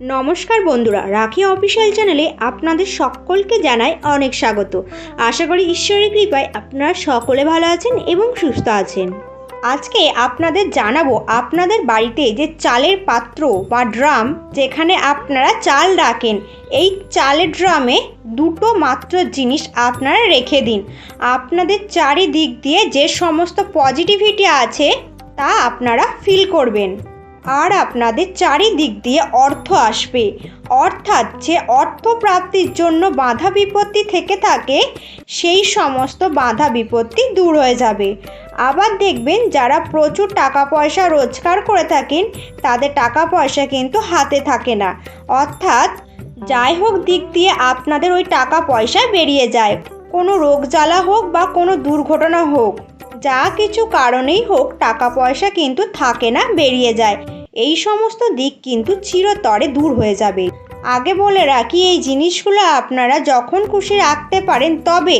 নমস্কার বন্ধুরা, রাখি অফিসিয়াল চ্যানেলে আপনাদের সকলকে জানাই অনেক স্বাগত। আশা করি ঈশ্বরের কৃপায় আপনারা সকলে ভালো আছেন এবং সুস্থ আছেন। আজকে আপনাদের জানাব আপনাদের বাড়িতে যে চালের পাত্র বা ড্রাম যেখানে আপনারা চাল রাখেন, এই চালের ড্রামে দুটো মাত্র জিনিস আপনারা রেখে দিন। আপনাদের চারিদিক দিয়ে যে সমস্ত পজিটিভিটি আছে, তা আপনারা ফিল করবেন। আর আপনাদের চারিদিক দিয়ে অর্থ আসবে। অর্থাৎ যে অর্থ প্রাপ্তির জন্য বাধা বিপত্তি থেকে থাকে, সেই সমস্ত বাধা বিপত্তি দূর হয়ে যাবে। আবার দেখবেন যারা প্রচুর টাকা পয়সা রোজগার করে থাকেন, তাদের টাকা পয়সা কিন্তু হাতে থাকে না। অর্থাৎ যাই হোক দিক দিয়ে আপনাদের ওই টাকা পয়সা বেরিয়ে যায়। কোনো রোগ জ্বালা হোক বা কোনো দুর্ঘটনা হোক, যা কিছু কারণেই হোক টাকা পয়সা কিন্তু থাকে না, বেরিয়ে যায়। এই সমস্ত দিক কিন্তু চিরতরে দূর হয়ে যাবে। আগে বলে রাখি, এই জিনিসগুলো আপনারা যখন খুশি রাখতে পারেন, তবে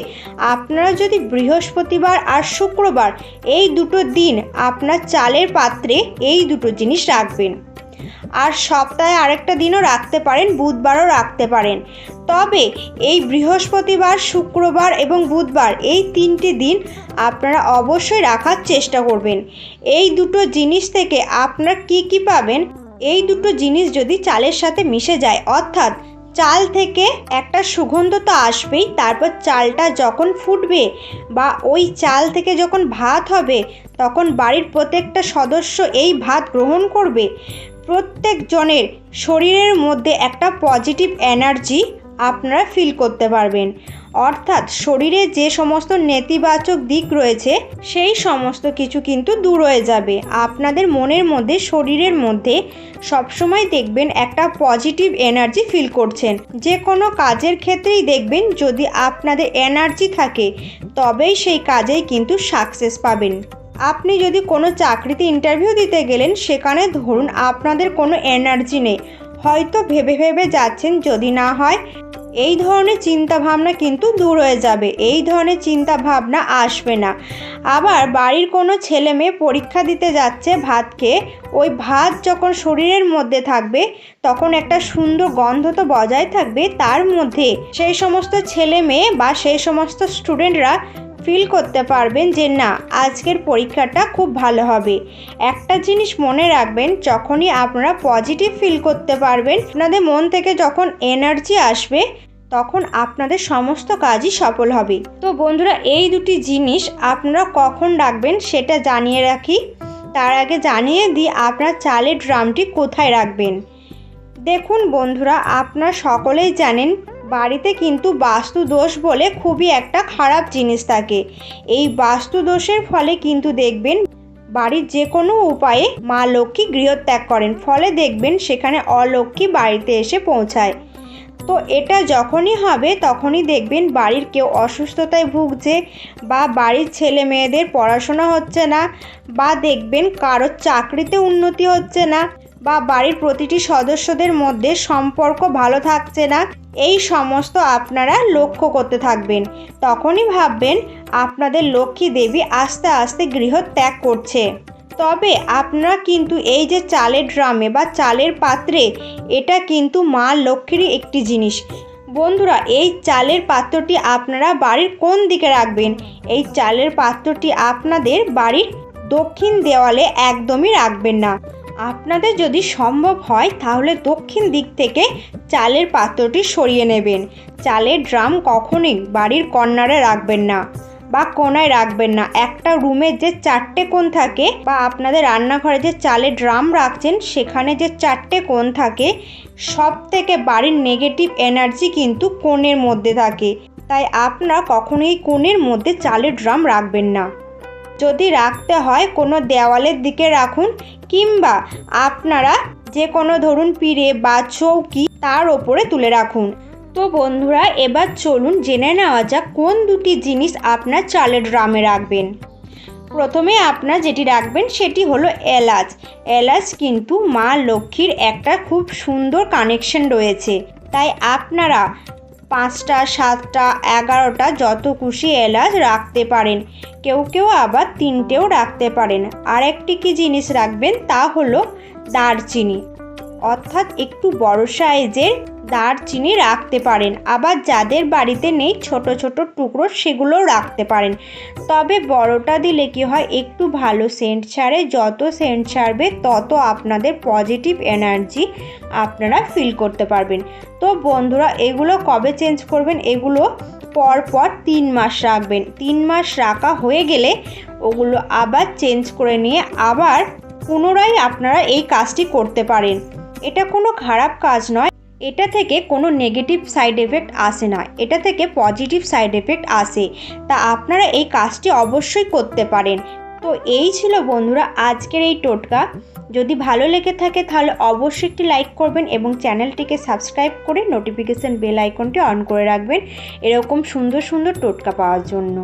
আপনারা যদি বৃহস্পতিবার আর শুক্রবার এই দুটো দিন আপনার চালের পাত্রে এই দুটো জিনিস রাখবেন। আর সপ্তাহে আরেকটা দিনও রাখতে পারেন, বুধবারও রাখতে পারেন। তবে এই বৃহস্পতিবার, শুক্রবার এবং বুধবার এই তিনটি দিন আপনারা অবশ্যই রাখার চেষ্টা করবেন। এই দুটো জিনিস থেকে আপনারা কি কি পাবেন? এই দুটো জিনিস যদি চালের সাথে মিশে যায়, অর্থাৎ চাল থেকে একটা সুগন্ধ তো আসবেই, তারপর চালটা যখন ফুটবে বা ওই চাল থেকে যখন ভাত হবে, তখন বাড়ির প্রত্যেকটা সদস্য এই ভাত গ্রহণ করবে। প্রত্যেকজনের শরীরের মধ্যে একটা পজিটিভ এনার্জি আপনারা ফিল করতে পারবেন। অর্থাৎ শরীরে যে সমস্ত নেতিবাচক দিক রয়েছে, সেই সমস্ত কিছু কিন্তু দূর হয়ে যাবে। আপনাদের মনের মধ্যে, শরীরের মধ্যে সবসময় দেখবেন একটা পজিটিভ এনার্জি ফিল করছেন। যে কোনো কাজের ক্ষেত্রেই দেখবেন যদি আপনাদের এনার্জি থাকে, তবেই সেই কাজেই কিন্তু সাকসেস পাবেন। আপনি যদি কোনো চাকরিতে ইন্টারভিউ দিতে গেলেন, সেখানে ধরুন আপনাদের কোনো এনার্জি নেই। হয়তো ভেবে ভেবে যাচ্ছেন, যদি না হয়, এই ধরনের চিন্তা ভাবনা কিন্তু দূর হয়ে যাবে। এই ধরনের চিন্তা ভাবনা আসবে না। আবার বাড়ির কোনো ছেলে মেয়ে পরীক্ষা দিতে যাচ্ছে ভাত খেয়ে, ওই ভাত যখন শরীরের মধ্যে থাকবে, তখন একটা সুন্দর গন্ধ তো বজায় থাকবে তার মধ্যে। সেই সমস্ত ছেলে মেয়ে বা সেই সমস্ত স্টুডেন্টরা ফিল করতে পারবেন যে না, আজকের পরীক্ষাটা খুব ভালো হবে। একটা জিনিস মনে রাখবেন, যখনই আপনারা পজিটিভ ফিল করতে পারবেন, আপনাদের মন থেকে যখন এনার্জি আসবে, তখন আপনাদের সমস্ত কাজই সফল হবে। তো বন্ধুরা, এই দুটি জিনিস আপনারা কখন রাখবেন সেটা জানিয়ে রাখি। তার আগে জানিয়ে দিই, আপনার চালের ড্রামটি কোথায় রাখবেন? দেখুন বন্ধুরা, আপনারা সকলেই জানেন বাড়িতে কিন্তু বাস্তু দোষ বলে খুবই একটা খারাপ জিনিস থাকে। এই বাস্তু দোষের ফলে কিন্তু দেখবেন বাড়ির যে কোনো উপায়ে মা লক্ষ্মী গৃহত্যাগ করেন। ফলে দেখবেন সেখানে অলক্ষ্মী বাড়িতে এসে পৌঁছায়। তো এটা যখনই হবে তখনই দেখবেন বাড়ির কেউ অসুস্থতায় ভুগছে বা বাড়ির ছেলে মেয়েদের পড়াশোনা হচ্ছে না বা দেখবেন কারোর চাকরিতে উন্নতি হচ্ছে না বা বাড়ির প্রতিটি সদস্যদের মধ্যে সম্পর্ক ভালো থাকছে না। এই সমস্ত আপনারা লক্ষ্য করতে থাকবেন। তখনই ভাববেন, আপনাদের লক্ষ্মী দেবী আস্তে আস্তে গৃহ ত্যাগ করছে। তবে আপনারা কিন্তু এই যে চালের ড্রামে বা চালের পাত্রে, এটা কিন্তু মা লক্ষ্মীরই একটি জিনিস। বন্ধুরা, এই চালের পাত্রটি আপনারা বাড়ির কোন দিকে রাখবেন? এই চালের পাত্রটি আপনাদের বাড়ির দক্ষিণ দেওয়ালে একদমই রাখবেন না। আপনাদের যদি সম্ভব হয়, তাহলে দক্ষিণ দিক থেকে চালের পাত্রটি সরিয়ে নেবেন। চালের ড্রাম কখনোই বাড়ির কর্নারে রাখবেন না বা কোনায় রাখবেন না। একটা রুমের যে চারটে কোণ থাকে বা আপনাদের রান্নাঘরে যে চালের ড্রাম রাখছেন, সেখানে যে চারটে কোণ থাকে সব থেকে বাড়ির নেগেটিভ এনার্জি কিন্তু কোণের মধ্যে থাকে। তাই আপনারা কখনোই কোণের মধ্যে চালের ড্রাম রাখবেন না। যদি রাখতে হয় কোনো দেওয়ালের দিকে রাখুন কিংবা আপনারা যে কোনো ধরুন পিড়ে বা চৌকি তার ওপরে তুলে রাখুন। তো বন্ধুরা, এবার চলুন জেনে নেওয়া যাক কোন দুটি জিনিস আপনার চালের ড্রামে রাখবেন। প্রথমে আপনার যেটি রাখবেন সেটি হলো এলাচ। এলাচ কিন্তু মা লক্ষ্মীর একটা খুব সুন্দর কানেকশন রয়েছে। তাই আপনারা পাঁচটা, সাতটা, এগারোটা যত খুশি এলাচ রাখতে পারেন। কেউ কেউ আবার তিনটেও রাখতে পারেন। আরেকটি কি জিনিস রাখবেন তা হলো দারচিনি। অর্থাৎ একটু বড় সাইজের দারচিনি রাখতে পারেন। আবার যাদের বাড়িতে নেই, ছোট ছোট টুকরো সেগুলোও রাখতে পারেন। তবে বড়টা দিলে কি হয়, একটু ভালো সেন্ট ছাড়ে। যত সেন্ট ছাড়বে, তত আপনাদের পজিটিভ এনার্জি আপনারা ফিল করতে পারবেন। তো বন্ধুরা, এগুলো কবে চেঞ্জ করবেন? এগুলো পর পর তিন মাস রাখবেন। তিন মাস রাখা হয়ে গেলে ওগুলো আবার চেঞ্জ করে নিয়ে আবার পুনরায় আপনারা এই কাজটি করতে পারেন। এটা কোনো খারাপ কাজ নয়। এটা থেকে কোনো নেগেটিভ সাইড এফেক্ট আসে না। এটা থেকে পজিটিভ সাইড এফেক্ট আসে। তা আপনারা এই কাজটি অবশ্যই করতে পারেন। তো এই ছিল বন্ধুরা আজকের এই টোটকা। যদি ভালো লেগে থাকে তাহলে অবশ্যই একটি লাইক করবেন এবং চ্যানেলটিকে সাবস্ক্রাইব করে নোটিফিকেশান বেল আইকনটি অন করে রাখবেন। এরকম সুন্দর সুন্দর টোটকা পাওয়ার জন্য।